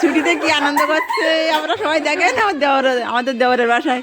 ছুটিতে কি আনন্দ করছে আমরা সবাই দেখেন আমার দেওয়ার আমাদের দেওয়ারের বাসায়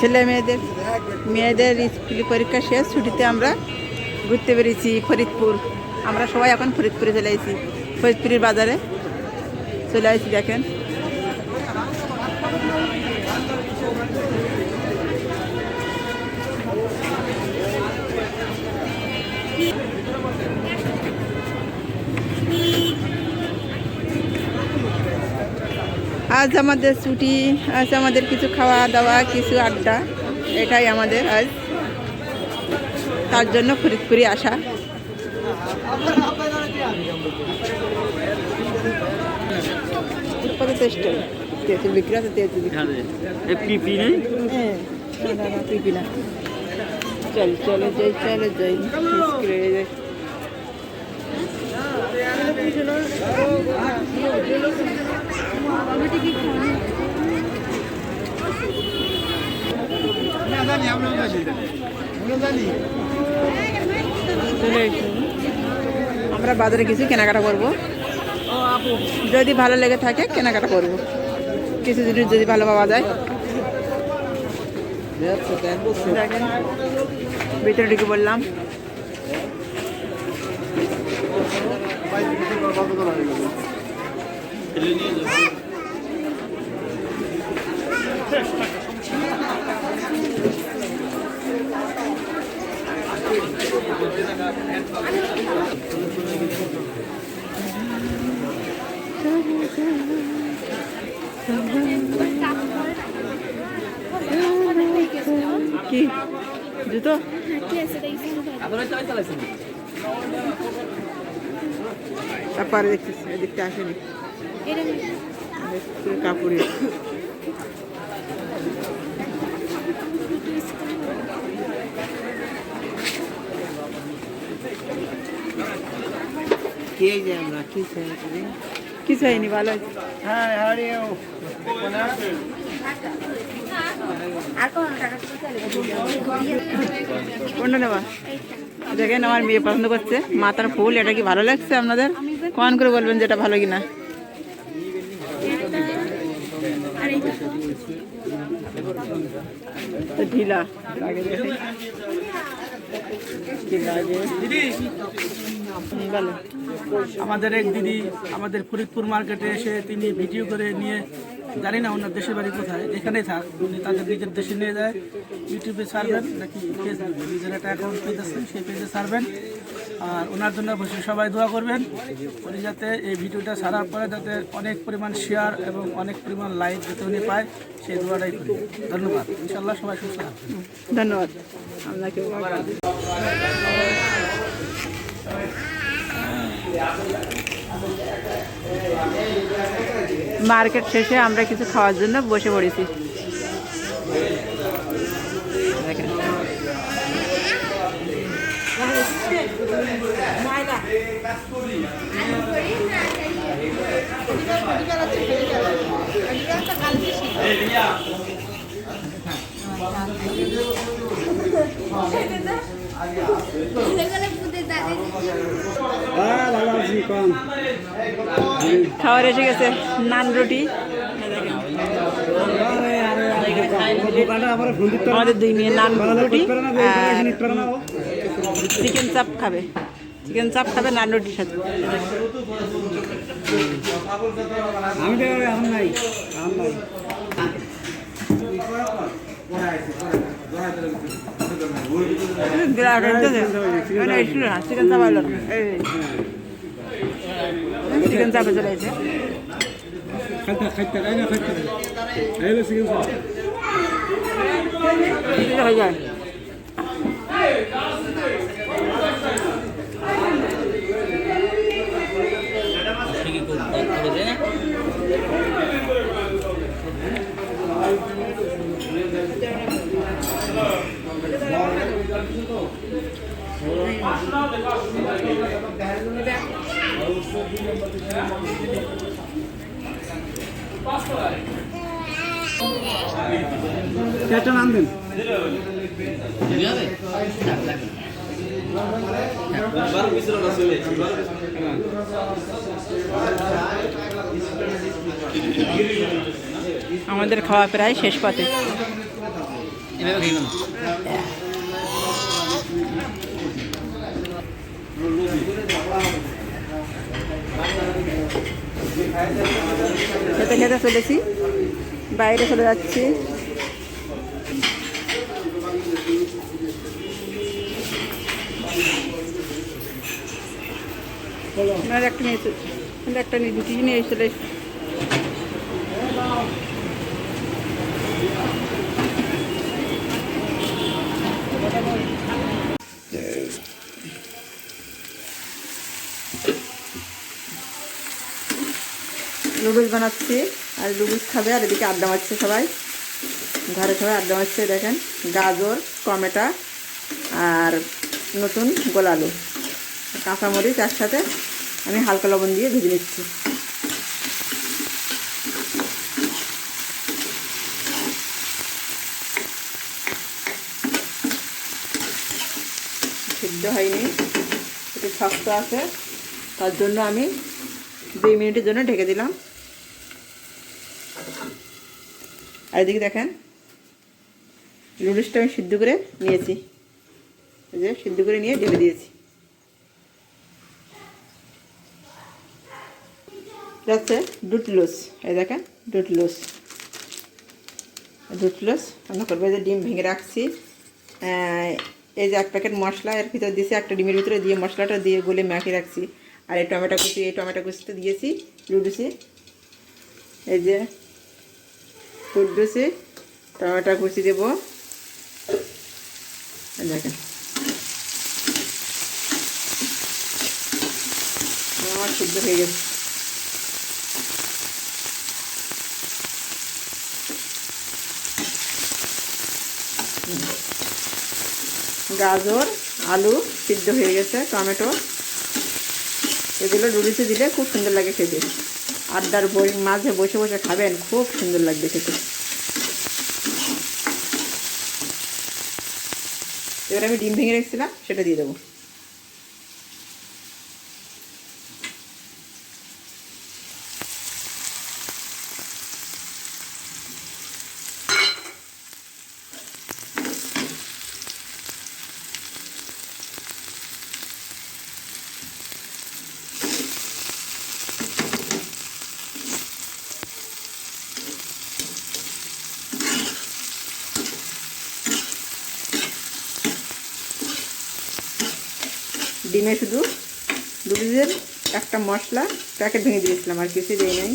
ছেলে মেয়েদের মেয়েদের স্কুল পরীক্ষা শেষ, ছুটিতে আমরা ঘুরতে বেরিয়েছি ফরিদপুর। আমরা সবাই এখন ফরিদপুরে চলে এসেছি ফরিদপুরের বাজারে চলে আসছি, দেখেন। আজ আমাদের ছুটি আজ আমাদের কিছু খাওয়া দাওয়া কিছু আড্ডা এটাই আমাদের আজ। তার জন্য ফরিদপুরে আসা। কত চেষ্টা তেঁতুল বিক্রি আছে তেঁতুল বিক্রি। পিপি নেই? হ্যাঁ পিপি না। চল চলে যাই চলে যাই। আমরা বাজারে কিছু কেনাকাটা করব। যদি ভালো লেগে থাকে, কেনাকাটা করব। কিছু জিনিস যদি ভালো পাওয়া যায়। ভিতরে ঢুকে বললাম কি জুতো তারপরে দেখতেছি এদিকটা আসেনি দেখতেছি কাপড়ে কে আমরা কি চাই কি চাইনি? ভালো হ্যাঁ কোনটা দেখেন আমার মেয়ে পছন্দ করছে। মাথার ফুল এটা কি ভালো লাগছে আপনাদের? কমান করে বলবেন যেটা ভালো কিনা। তো ঢিলা। আমাদের এক দিদি আমাদের ফরিদপুর মার্কেটে এসে তিনি ভিডিও করে নিয়ে, জানি না ওনার দেশের বাড়ি কোথায় যেখানেই থাক, উনি তাদের নিজের দেশে নিয়ে যায়। ইউটিউবে ছাড়বেন, নাকি ফেসবুকে নিজের একটা অ্যাকাউন্ট পেজ আছে সেই পেজে ছাড়বেন। আর ওনার জন্য অবশ্যই সবাই দোয়া করবেন, উনি যাতে এই ভিডিওটা ছাড়ার পরে যাতে অনেক পরিমাণ শেয়ার এবং অনেক পরিমাণ লাইক যাতে উনি পায়, সেই দোয়াটাই করি। ধন্যবাদ। ইনশাল্লাহ সবাই সুস্থ ধন্যবাদ। আপনাকে মার্কেট শেষে আমরা কিছু খাওয়ার জন্য বসে পড়েছি। খাবার এসে গেছে নান রুটি। আমাদের দুই মেয়ে নান রুটি চিকেন চাপ খাবে। চিকেন চাপ খাবে, নান রুটির সাথে। আমি নাই। চিকেন চাপ চিকেন চাপে চলে সিকিম হয়ে যায় একটা নাম দেন আমাদের খাওয়া প্রায় শেষ পথে। খেতে খেতে চলেছি। বাইরে চলে যাচ্ছি আর একটা নিয়ে একটা দুটি নিয়ে চলে। নুডলস বানাচ্ছি আর নুডলস খাবে আর এদিকে আড্ডা মারছে সবাই। ঘরে সবাই আড্ডা মারছে, দেখেন, গাজর, টমেটো আর নতুন গোলালু কাঁচামরিচ একসাথে আমি হালকা লবণ দিয়ে ভেজে নিচ্ছি। সিদ্ধ হয়নি, একটু শক্ত আছে, তার জন্য আমি দুই মিনিটের জন্য ঢেকে দিলাম আর এদিকে দেখেন। নুডলসটা আমি সিদ্ধ করে নিয়েছি। যে সিদ্ধ করে নিয়ে ঢেলে দিয়েছি। যাচ্ছে ডুটলুস এই দেখেন ডুটলুস ডুটলুস আমরা করব যে ডিম ভেঙে রাখছি। এই যে এক প্যাকেট মশলা, এর ভিতরে দিয়েছি একটা ডিমের ভিতরে দিয়ে মশলাটা দিয়ে গলে মাখিয়ে রাখছি। আর এই টমেটো কুচি, এই টমেটো কুচিতে দিয়েছি লুডুসি এই যে কুডুসি টমেটো কুচি দেবো। দেখেন। আমার শুদ্ধ হয়ে গেছে। গাজর, আলু সিদ্ধ হয়ে গেছে, টমেটো। এগুলো নুডলসে দিলে খুব সুন্দর লাগে খেতে। আড্ডার বই মাঝে বসে বসে খাবেন, খুব সুন্দর লাগবে খেতে। এবার আমি ডিম ভেঙে রেখেছিলাম, সেটা দিয়ে দেবো। ডিমে শুধু নুডলসের একটা মশলা প্যাকেট ভেঙে দিয়েছিলাম আর কিছু দিই নাই।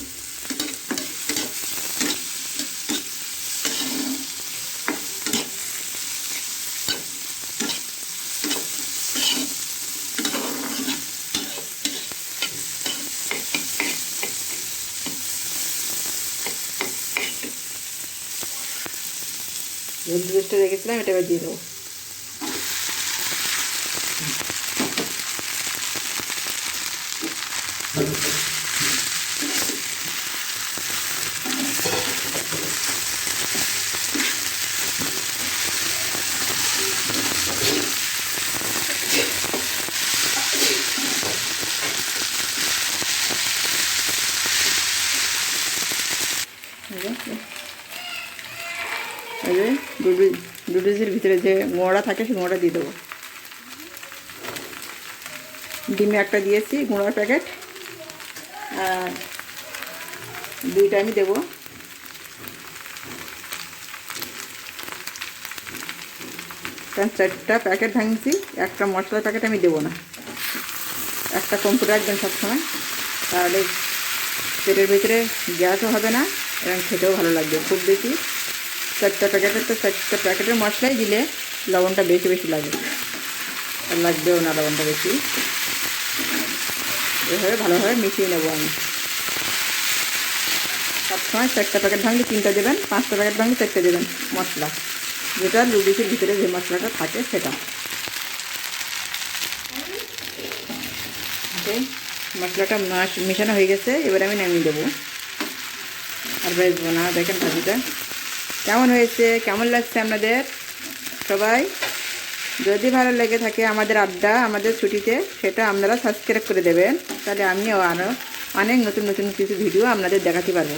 নুডলসটা রেখেছিলাম, এটা এবার দিয়ে দেবো এই যে, নুডলসের ভিতরে যে গুঁড়োটা থাকে সেই গুঁড়োটা দিয়ে দেবো। ডিমে একটা দিয়েছি, গুঁড়োর প্যাকেট। আর দুইটা আমি দেবো। কারণ চারটা প্যাকেট ভাঙছি, একটা মশলার প্যাকেট আমি দেবো না। একটা কম্পিউটার রাখবেন সবসময়। তাহলে পেটের ভিতরে গ্যাসও হবে না, এবং খেতেও ভালো লাগবে খুব বেশি। চারটা প্যাকেটের তো চারটা প্যাকেটের মশলাই দিলে লবণটা বেশি বেশি লাগে। আর লাগবেও না লবণটা বেশি। এভাবে ভালোভাবে মিশিয়ে নেব আমি। সবসময় চারটা প্যাকেট ভাঙলে তিনটা দেবেন, পাঁচটা প্যাকেট ভাঙলে চারটে দেবেন মশলা। যেটা লুডিসের ভিতরে যে মশলাটা থাকে সেটা। মশলাটা মাছ মেশানো হয়ে গেছে, এবার আমি নামিয়ে দেবো। আর বেসবো না দেখেন ভাজিটা। কেমন হয়েছে? কেমন লাগছে আপনাদের? সবাই? যদি ভালো লেগে থাকে আমাদের আড্ডা, আমাদের ছুটিতে, সেটা আপনারা সাবস্ক্রাইব করে দেবেন। তাহলে আমিও আরও অনেক নতুন নতুন কিছু ভিডিও আপনাদের দেখাতে পারব।